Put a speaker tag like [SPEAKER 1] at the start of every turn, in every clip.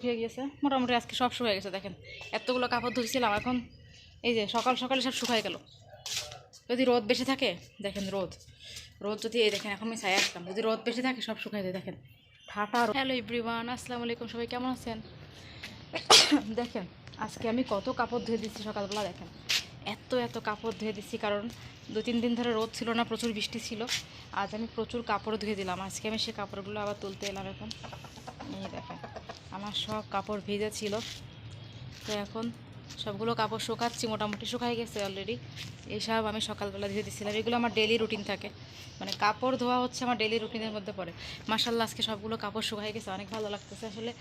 [SPEAKER 1] শুকিয়ে গিয়েছে। মোটামুটি আজকে সব শুকিয়ে গেছে, দেখেন। এতগুলো কাপড় ধুইছিলাম, এখন এই যে সকাল সকালে সব শুকায় গেল। যদি রোদ বেশি থাকে, দেখেন রোদ। রোদ যদি এই দেখেন, এখন আমি ছায়া আসলাম। যদি রোদ বেশি থাকে, সব শুকাই যায়, দেখেন। ঠাটা হ্যালো এভরিওয়ান, আসসালামু আলাইকুম, সবাই কেমন আছেন? দেখেন, আজকে আমি কত কাপড় ধুয়ে দিচ্ছি সকালবেলা, দেখেন। এত এত কাপড় ধুয়ে দিচ্ছি কারণ দু তিন দিন ধরে রোদ ছিল না, প্রচুর বৃষ্টি ছিল। আজ আমি প্রচুর কাপড় ধুয়ে দিলাম। আজকে আমি সে কাপড়গুলো আবার তুলতে এলাম এখন। এই দেখেন সব কাপড় ভিজে ছিল। তো এখন সবগুলো কাপড় শুকাচ্ছি, মোটামুটি শুকাই গেছে অলরেডি এইসব আমি সকালবেলা ধুয়ে দিচ্ছিলাম এগুলো আমার ডেলি রুটিন থাকে। মানে কাপড় ধোয়া হচ্ছে আমার ডেলি রুটিনের মধ্যে পড়ে। মাসাল্লাহ আজকে সবগুলো কাপড় শুকাই গেছে। অনেক ভালো লাগতেছে। আসলে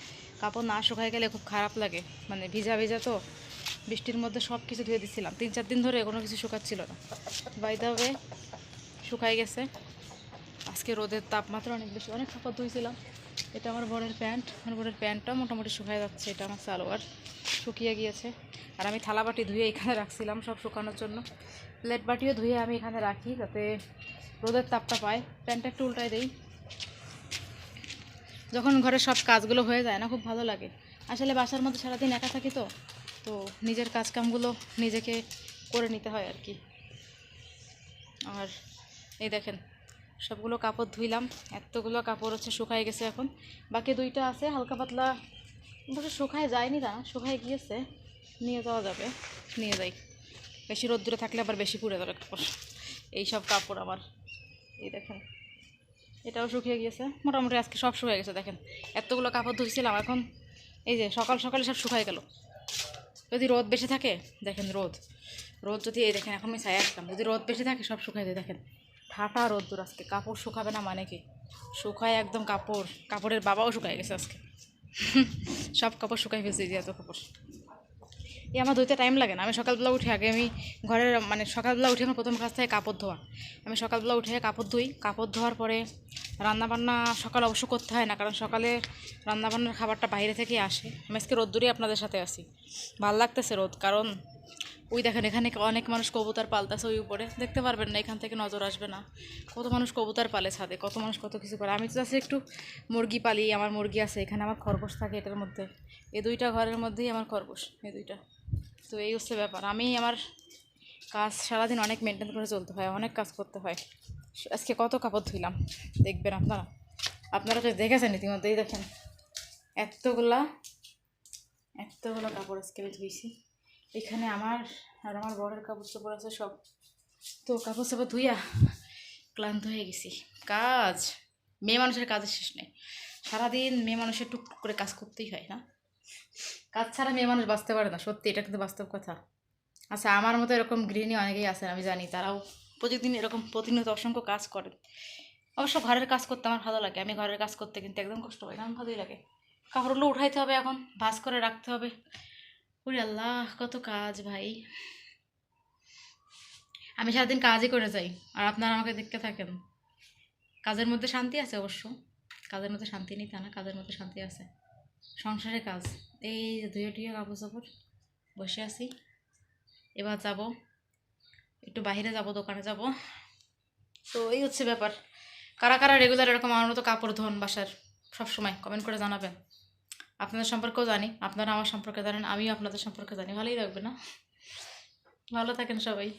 [SPEAKER 1] কাপড় না শুকাই গেলে খুব খারাপ লাগে। মানে ভিজা ভিজা তো। বৃষ্টির মধ্যে সব কিছু ধুয়ে দিচ্ছিলাম তিন চার দিন ধরে কোনো কিছু শুকাচ্ছিল না। বাইদা হয়ে শুকাই গেছে। আজকে রোদের তাপমাত্রা অনেক বেশি। অনেক কাপড় ধুইছিলাম। এটা আমার বোনের প্যান্ট। আমার বোনের প্যান্টটা মোটামুটি শুকায় যাচ্ছে, এটা আমার সালোয়ার। শুকিয়ে গিয়েছে। আর আমি থালা বাটি ধুয়ে এখানে রাখছিলাম সব শুকানোর জন্য। প্লেট বাটিও ধুয়ে আমি এখানে রাখি যাতে রোদের তাপটা পায় প্যান্টটা একটু উল্টাই দিই। যখন ঘরের সব কাজগুলো হয়ে যায় না, খুব ভালো লাগে। আসলে বাসার মধ্যে সারাদিন একা থাকি তো তো নিজের কাজকামগুলো নিজেকে করে নিতে হয় আর কি। আর এই দেখেন সবগুলো কাপড় ধুইলাম। এতগুলো কাপড় হচ্ছে শুকায় গেছে এখন। বাকি দুইটা আছে, হালকা পাতলা। অবশ্য শুকায় যায়নি না, শুকায় গিয়েছে। নিয়ে যাওয়া যাবে। নিয়ে যাই। বেশি রোদ্দুরে থাকলে আবার বেশি পুড়ে ধরে কাপড়। এই সব কাপড় আমার। এই দেখেন, এটাও শুকিয়ে গিয়েছে। মোটামুটি আজকে সব শুকিয়ে গেছে, দেখেন। এতগুলো কাপড় ধুইছিলাম এখন। এই যে সকাল সকালে সব শুকায় গেল। যদি রোদ বেশি থাকে, দেখেন রোদ। রোদ যদি, এই দেখেন, এখন আমি ছায়া আসতাম যদি রোদ বেশি থাকে, সব শুকাই যায়, দেখেন। ঠাটা রোদ্দুর আজকে, কাপড় শুকাবে না মানে কি? শুকায় একদম কাপড়, কাপড়ের বাবাও শুকায় গেছে আজকে। সব কাপড় শুকাই ফেলছে যে এত কাপড়। এই আমার ধুইতে টাইম লাগে না। আমি সকালবেলা উঠে আগে আমি ঘরের মানে সকালবেলা উঠে আমার প্রথম কাজ থাকে কাপড় ধোয়া। আমি সকালবেলা উঠে কাপড় ধুই। কাপড় ধোয়ার পরে রান্নাবান্না সকাল অবশ্য করতে হয় না, কারণ সকালে রান্নাবান্নার খাবারটা বাইরে থেকেই আসে। আমি আজকে রোদ্দুরই আপনাদের সাথে আসি ভালো লাগতেছে রোদ, কারণ ওই দেখেন, এখানে অনেক মানুষ কবুতর পালতেছে ওই উপরে। দেখতে পারবেন না, এখান থেকে নজর আসবে না। কত মানুষ কবুতর পালে ছাদে, কত মানুষ কত কিছু করে আমি তো আছে একটু মুরগি পালি, আমার মুরগি আছে, এখানে আমার খরগোশ থাকে এটার মধ্যে। এই দুইটা ঘরের মধ্যেই আমার খরগোশ এই দুইটা। তো এই হচ্ছে ব্যাপার। আমি আমার কাজ সারাদিন অনেক মেনটেন করে চলতে হয়, অনেক কাজ করতে হয়। আজকে কত কাপড় ধুইলাম, দেখবেন আপনারা। আপনারা তো দেখেছেন ইতিমধ্যেই, দেখেন। এতগুলা, এতগুলো কাপড় আজকে আমি ধুইছি। এখানে আমার আর আমার বড়ের কাপড় চোপড় আছে সব। তো কাপড় চাপড় ধুইয়া ক্লান্ত হয়ে গেছি। কাজ, মেয়ে মানুষের কাজের শেষ নেই। সারাদিন মেয়ে মানুষের টুক টুক করে কাজ করতেই হয় না। কাজ ছাড়া মেয়ে মানুষ বাঁচতে পারে না, সত্যি, এটা কিন্তু বাস্তব কথা। আচ্ছা আমার মতো এরকম গৃহিণী অনেকেই আছেন, আমি জানি। তারাও প্রতিদিন এরকম প্রতিনিয়ত অসংখ্য কাজ করেন। অবশ্য ঘরের কাজ করতে আমার ভালো লাগে, আমি ঘরের কাজ করতে কিন্তু একদম কষ্ট হয় না, আমার ভালোই লাগে। কাপড়গুলো উঠাইতে হবে এখন, ভাজ করে রাখতে হবে। ওরে আল্লাহ, কত কাজ ভাই। আমি সারাদিন কাজই করে যাই, আর আপনারা আমাকে দেখতে থাকেন। কাজের মধ্যে শান্তি আছে অবশ্য। কাজের মধ্যে শান্তি নেই তা না, কাজের মধ্যে শান্তি আছে। সংসারে কাজ। এই ধুয়ে টুয়ে কাপড় চাপড় বসে আছি। এবার যাব, একটু বাইরে যাব, দোকানে যাব। তো এই হচ্ছে ব্যাপার। কারা কারা রেগুলার এরকম আমার মতো কাপড় ধোন বাসার সব সময় কমেন্ট করে জানাবেন। আপনাদের সম্পর্কেও জানি। আপনারা আমার সম্পর্কে জানেন, আমিও আপনাদের সম্পর্কে জানি। ভালোই লাগবে না? ভালো থাকেন সবাই।